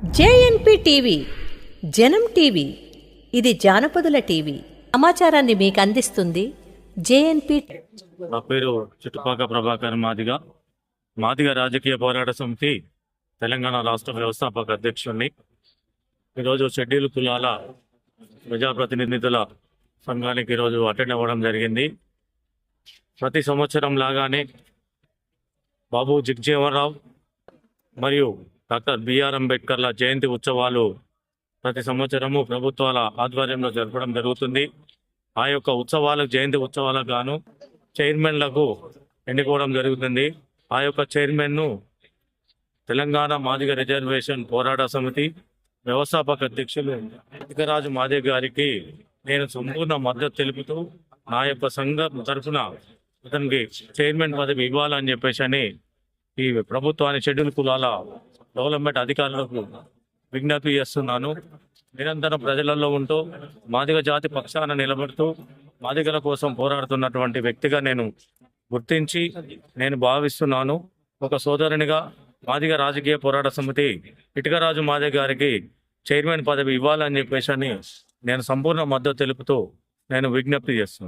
JNP TV జనం TV ఇది జానపదుల TV. సమాచారాన్ని మీకు అందిస్తుంది జేఎన్పి నా పేరు చుట్టుపాక ప్రభాకర్ మాదిగ. మాదిగ రాజకీయ పోరాట సమితి తెలంగాణ రాష్ట్ర వ్యవస్థాపక అధ్యక్షుడిని ఈరోజు షెడ్యూల్ కులాల ప్రజాప్రతినిధుల సంఘానికి ఈరోజు అటెండ్ అవ్వడం జరిగింది. ప్రతి సంవత్సరం లాగానే బాబు జగ్జీవనరావు మరియు డాక్టర్ బిఆర్ అంబేద్కర్ల జయంతి ఉత్సవాలు ప్రతి సంవత్సరము ప్రభుత్వాల ఆధ్వర్యంలో జరపడం జరుగుతుంది. ఆ యొక్క ఉత్సవాలకు జయంతి ఉత్సవాలకు గాను చైర్మన్లకు ఎన్నుకోవడం జరుగుతుంది. ఆ యొక్క చైర్మన్ను తెలంగాణ మాదిగ రిజర్వేషన్ పోరాట సమితి వ్యవస్థాపక అధ్యక్షులు ఇకరాజు మాదే గారికి నేను సంపూర్ణ మద్దతు తెలుపుతూ నా యొక్క సంఘం తరఫున అతనికి చైర్మన్ పదవి ఇవ్వాలని చెప్పేసి అని ఈ ప్రభుత్వాన్ని షెడ్యూల్ కులాల డెవలప్మెంట్ అధికారులకు విజ్ఞప్తి చేస్తున్నాను. నిరంతరం ప్రజలలో ఉంటూ మాదిగ జాతి పక్షాన నిలబడుతూ మాదిగల కోసం పోరాడుతున్నటువంటి వ్యక్తిగా నేను గుర్తించి నేను భావిస్తున్నాను. ఒక సోదరునిగా మాదిగ రాజకీయ పోరాట సమితి ఇటుకరాజు మాదిగ గారికి చైర్మన్ పదవి ఇవ్వాలని చెప్పేసి నేను సంపూర్ణ మద్దతు తెలుపుతూ నేను విజ్ఞప్తి చేస్తున్నాను.